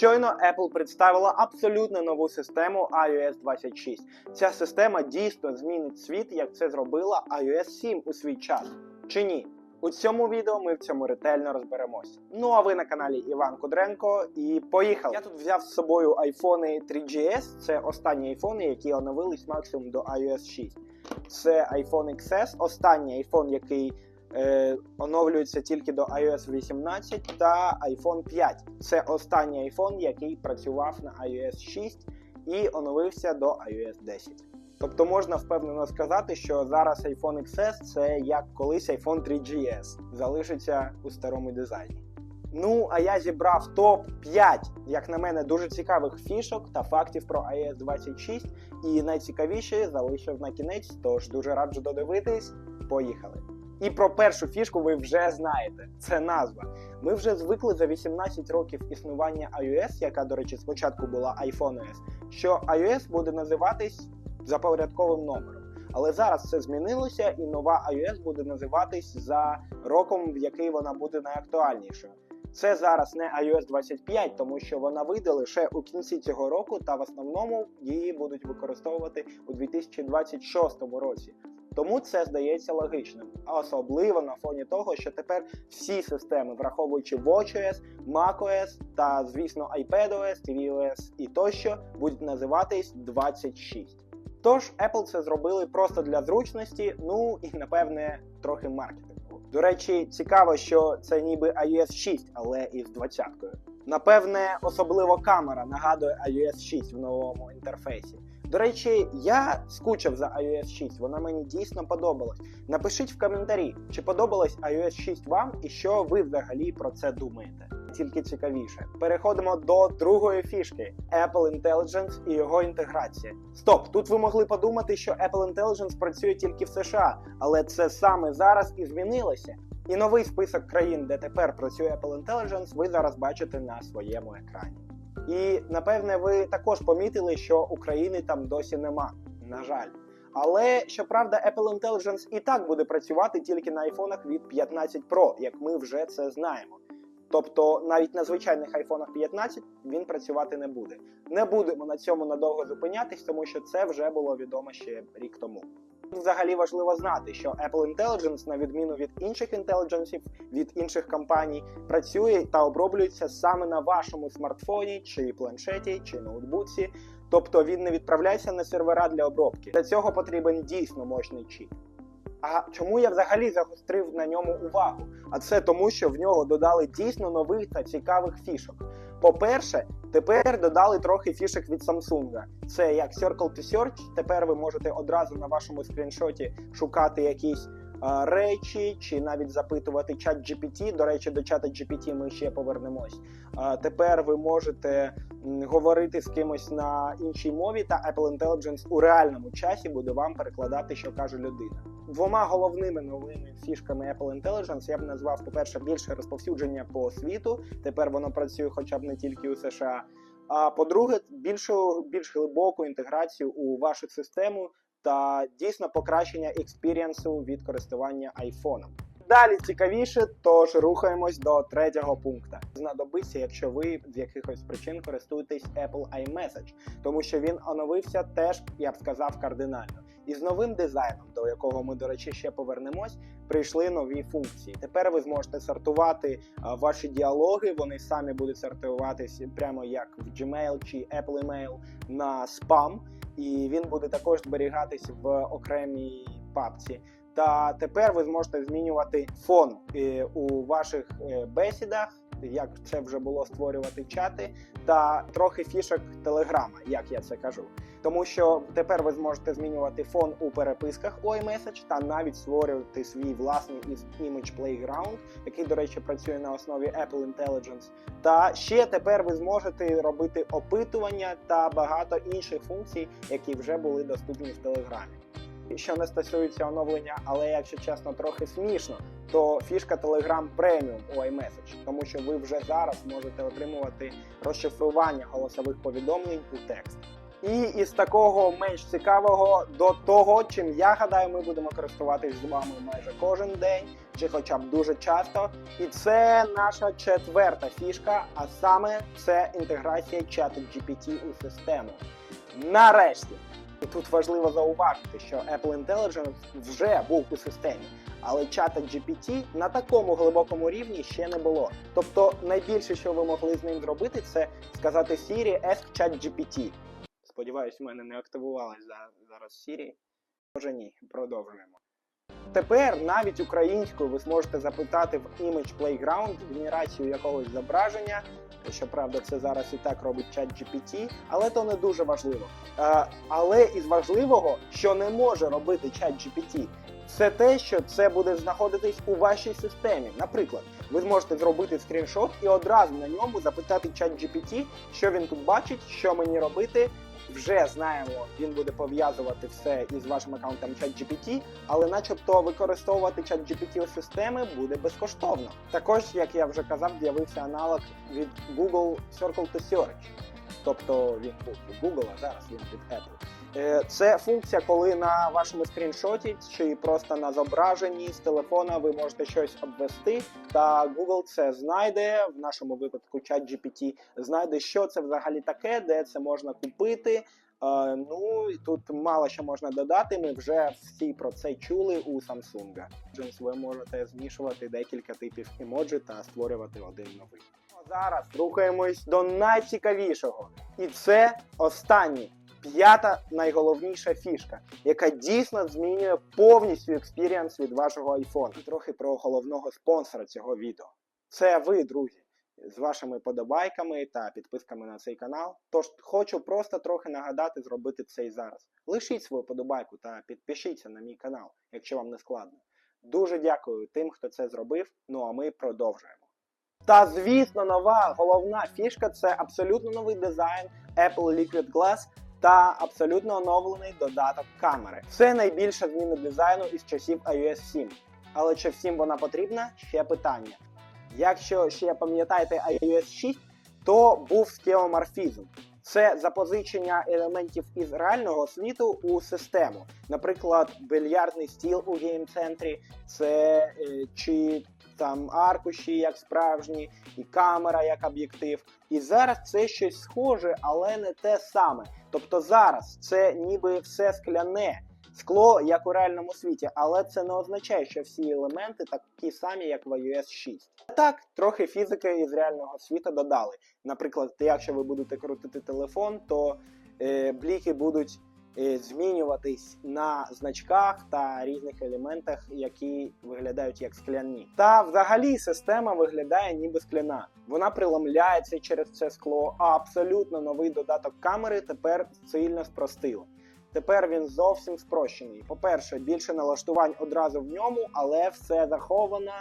Щойно Apple представила абсолютно нову систему iOS 26. Ця система дійсно змінить світ, як це зробила iOS 7 у свій час. Чи ні? У цьому відео ми в цьому ретельно розберемося. Ну а ви на каналі Іван Кудренко і поїхали. Я тут взяв з собою iPhone 3GS. Це останні айфони, які оновились максимум до iOS 6. Це iPhone XS, останній iPhone, який е, оновлюється тільки до iOS 18, та iPhone 5. Це останній iPhone, який працював на iOS 6 і оновився до iOS 10. Тобто можна впевнено сказати, що зараз iPhone XS це як колись iPhone 3GS, залишиться у старому дизайні. Ну, а я зібрав топ 5, як на мене, дуже цікавих фішок та фактів про iOS 26. І найцікавіші залишив на кінець, тож дуже раджу додивитись. Поїхали. І про першу фішку ви вже знаєте. Це назва. Ми вже звикли за 18 років існування iOS, яка, до речі, спочатку була iPhone OS, що iOS буде називатись за порядковим номером. Але зараз це змінилося, і нова iOS буде називатись за роком, в який вона буде найактуальнішою. Це зараз не iOS 25, тому що вона вийде лише у кінці цього року, та в основному її будуть використовувати у 2026 році. Тому це здається логічним, особливо на фоні того, що тепер всі системи, враховуючи WatchOS, macOS та, звісно, iPadOS, tvOS і тощо, будуть називатись 26. Тож Apple це зробили просто для зручності, ну і напевне трохи маркетингу. До речі, цікаво, що це ніби iOS 6, але із 20-кою. Напевне, особливо камера нагадує iOS 6 в новому інтерфейсі. До речі, я скучив за iOS 6, вона мені дійсно подобалась. Напишіть в коментарі, чи подобалась iOS 6 вам і що ви взагалі про це думаєте. Тільки цікавіше. Переходимо до другої фішки Apple Intelligence і його інтеграція. Стоп, тут ви могли подумати, що Apple Intelligence працює тільки в США, але це саме зараз і змінилося. І новий список країн, де тепер працює Apple Intelligence, ви зараз бачите на своєму екрані. І напевне ви також помітили, що України там досі нема. На жаль. Але щоправда, Apple Intelligence і так буде працювати тільки на айфонах від 15 Pro, як ми вже це знаємо. Тобто навіть на звичайних айфонах 15 він працювати не буде. Не будемо на цьому надовго зупинятись, тому що це вже було відомо ще рік тому. Взагалі важливо знати, що Apple Intelligence, на відміну від інших інтелідженсів, від інших компаній, працює та оброблюється саме на вашому смартфоні, чи планшеті, чи ноутбуці. Тобто він не відправляється на сервера для обробки. Для цього потрібен дійсно мощний чіп. А чому я взагалі загострив на ньому увагу? А це тому, що в нього додали дійсно нових та цікавих фішок. По-перше, тепер додали трохи фішок від Samsung. Це як Circle to Search. Тепер ви можете одразу на вашому скріншоті шукати якісь речі, чи навіть запитувати чат GPT. До речі, до чата GPT ми ще повернемось. Тепер ви можете говорити з кимось на іншій мові, та Apple Intelligence у реальному часі буде вам перекладати, що каже людина. Двома головними новими фішками Apple Intelligence я б назвав, по-перше, більше розповсюдження по світу. Тепер воно працює хоча б не тільки у США. А по-друге, більшу більш глибоку інтеграцію у вашу систему та дійсно покращення експірієнсу від користування айфоном. Далі цікавіше, тож рухаємось до третього пункту. Знадобиться, якщо ви з якихось причин користуєтесь Apple iMessage, тому що він оновився теж, я б сказав, кардинально. І з новим дизайном, до якого ми, до речі, ще повернемось, прийшли нові функції. Тепер ви зможете сортувати ваші діалоги, вони самі будуть сортуватися прямо як в Gmail чи Apple Email на спам, і він буде також зберігатись в окремій папці. Та тепер ви зможете змінювати фон е, у ваших е, бесідах, як це вже було створювати чати, та трохи фішок Телеграма, як я це кажу. Тому що тепер ви зможете змінювати фон у переписках у iMessage та навіть створювати свій власний Image Playground, який, до речі, працює на основі Apple Intelligence. Та ще тепер ви зможете робити опитування та багато інших функцій, які вже були доступні в Телеграмі. Що не стосується оновлення, але якщо чесно, трохи смішно, то фішка Telegram Premium у iMessage, тому що ви вже зараз можете отримувати розшифрування голосових повідомлень у текст. І із такого менш цікавого до того, чим я гадаю, ми будемо користуватись з вами майже кожен день, чи хоча б дуже часто. І це наша четверта фішка, а саме це інтеграція чату GPT у систему. Нарешті! І тут важливо зауважити, що Apple Intelligence вже був у системі, але чата GPT на такому глибокому рівні ще не було. Тобто найбільше, що ви могли з ним зробити, це сказати Siri Ask Chat GPT. Сподіваюсь, в мене не активувалась за- зараз Siri. Може ні, продовжуємо. Тепер навіть українською ви зможете запитати в Image Playground генерацію якогось зображення. Щоправда, це зараз і так робить чат GPT, але то не дуже важливо. Е, але із важливого, що не може робити чат GPT, це те, що це буде знаходитись у вашій системі. Наприклад, ви зможете зробити скріншот і одразу на ньому запитати чат GPT, що він тут бачить, що мені робити. Вже знаємо, він буде пов'язувати все із вашим аккаунтом ChatGPT, але начебто використовувати ChatGPT системи буде безкоштовно. Також, як я вже казав, з'явився аналог від Google Circle to Search. Тобто він був від Google, а зараз він від Apple. Е, Це функція, коли на вашому скріншоті чи просто на зображенні з телефона ви можете щось обвести, та Google це знайде, в нашому випадку ChatGPT знайде, що це взагалі таке, де це можна купити. Е, ну і тут мало що можна додати. Ми вже всі про це чули у Samsung. Ви можете змішувати декілька типів емоджі та створювати один новий. Зараз рухаємось до найцікавішого, і це останній. П'ята найголовніша фішка, яка дійсно змінює повністю експіріанс від вашого iPhone. І трохи про головного спонсора цього відео. Це ви, друзі, з вашими подобайками та підписками на цей канал. Тож хочу просто трохи нагадати зробити це і зараз. Лишіть свою подобайку та підпишіться на мій канал, якщо вам не складно. Дуже дякую тим, хто це зробив. Ну а ми продовжуємо. Та звісно, нова головна фішка це абсолютно новий дизайн Apple Liquid Glass та абсолютно оновлений додаток камери. Це найбільша зміна дизайну із часів iOS 7. Але чи всім вона потрібна? Ще питання. Якщо ще пам'ятаєте iOS 6, то був скеоморфізм. Це запозичення елементів із реального світу у систему. Наприклад, бильярдний стіл у гейм-центрі, це е, чи там аркуші як справжні, і камера як об'єктив. І зараз це щось схоже, але не те саме. Тобто зараз це ніби все скляне, скло, як у реальному світі, але це не означає, що всі елементи такі самі, як в iOS 6. Так, трохи фізики із реального світу додали. Наприклад, якщо ви будете крутити телефон, то е, бліки будуть змінюватись на значках та різних елементах, які виглядають як скляні. Та взагалі система виглядає ніби скляна. Вона приламляється через це скло, а абсолютно новий додаток камери тепер сильно спростили. Тепер він зовсім спрощений. По-перше, більше налаштувань одразу в ньому, але все заховано.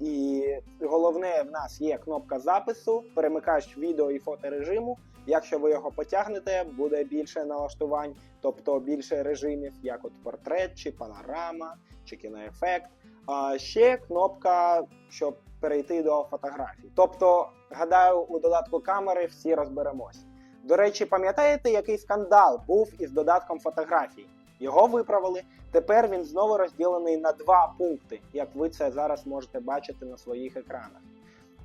І головне, в нас є кнопка запису, перемикач відео і фоторежиму. Якщо ви його потягнете, буде більше налаштувань, тобто більше режимів, як от портрет, чи панорама, чи кіноефект. А ще кнопка, щоб перейти до фотографій. Тобто, гадаю, у додатку камери всі розберемось. До речі, пам'ятаєте, який скандал був із додатком фотографій? Його виправили. Тепер він знову розділений на два пункти, як ви це зараз можете бачити на своїх екранах.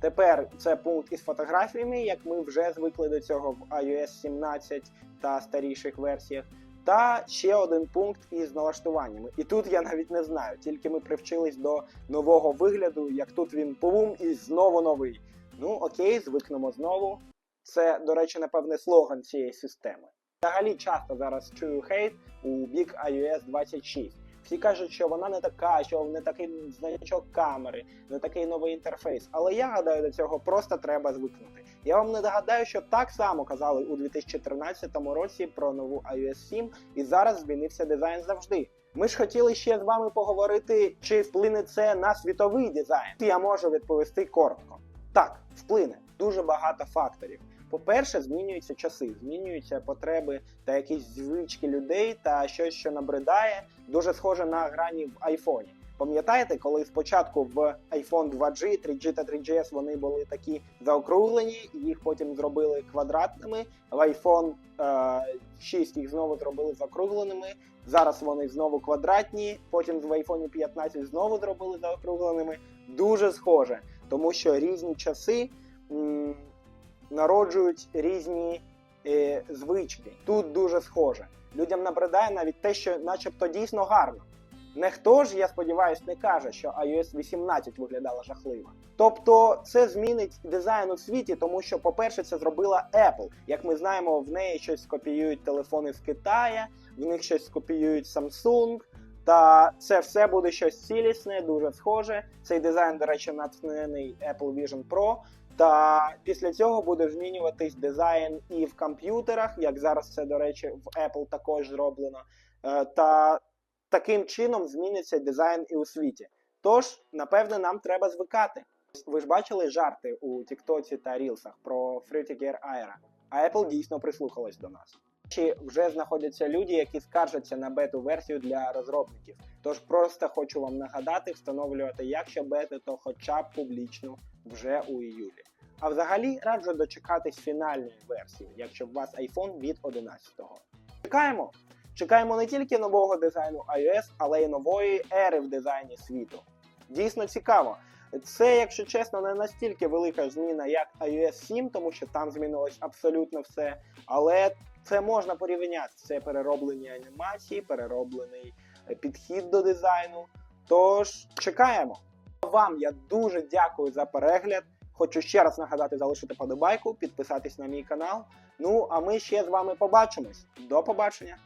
Тепер це пункт із фотографіями, як ми вже звикли до цього в iOS 17 та старіших версіях. Та ще один пункт із налаштуваннями. І тут я навіть не знаю, тільки ми привчились до нового вигляду, як тут він бум і знову новий. Ну окей, звикнемо знову. Це, до речі, напевне, слоган цієї системи. Взагалі часто зараз чую хейт у бік iOS 26. Всі кажуть, що вона не така, що не такий значок камери, не такий новий інтерфейс. Але я гадаю, до цього просто треба звикнути. Я вам не догадаю, що так само казали у 2013 році про нову iOS 7, і зараз змінився дизайн завжди. Ми ж хотіли ще з вами поговорити, чи вплине це на світовий дизайн. Я можу відповісти коротко. Так, вплине дуже багато факторів. По-перше, змінюються часи, змінюються потреби та якісь звички людей та щось, що набридає, дуже схоже на грані в айфоні. Пам'ятаєте, коли спочатку в iPhone 2G, 3G та 3GS вони були такі заокруглені, їх потім зробили квадратними. В iPhone е, 6 їх знову зробили закругленими. Зараз вони знову квадратні. Потім в iPhone 15 знову зробили заокругленими. Дуже схоже, тому що різні часи м, народжують різні е, звички. Тут дуже схоже. Людям набридає навіть те, що начебто дійсно гарно. Ніхто ж, я сподіваюся, не каже, що iOS 18 виглядала жахливо. Тобто це змінить дизайн у світі, тому що, по-перше, це зробила Apple. Як ми знаємо, в неї щось копіюють телефони з Китая, в них щось копіюють Samsung. Та це все буде щось цілісне, дуже схоже. Цей дизайн, до речі, натхнений Apple Vision Pro. Та після цього буде змінюватись дизайн і в комп'ютерах, як зараз це, до речі, в Apple також зроблено. Е, Та таким чином зміниться дизайн і у світі. Тож, напевне, нам треба звикати. Ви ж бачили жарти у Тіктоці та Рілсах про Fruity Gear Aira, а Apple дійсно прислухалась до нас. Чи вже знаходяться люди, які скаржаться на бету-версію для розробників? Тож просто хочу вам нагадати, встановлювати, якщо бети, то хоча б публічно вже у іюлі. А взагалі раджу дочекатись фінальної версії, якщо у вас iPhone від 11-го. Чекаємо! Чекаємо не тільки нового дизайну iOS, але й нової ери в дизайні світу. Дійсно цікаво. Це, якщо чесно, не настільки велика зміна, як iOS 7, тому що там змінилось абсолютно все. Але це можна порівняти. Це перероблені анімації, перероблений е, підхід до дизайну. Тож чекаємо. Вам я дуже дякую за перегляд. Хочу ще раз нагадати залишити подобайку, підписатись на мій канал. Ну а ми ще з вами побачимось. До побачення!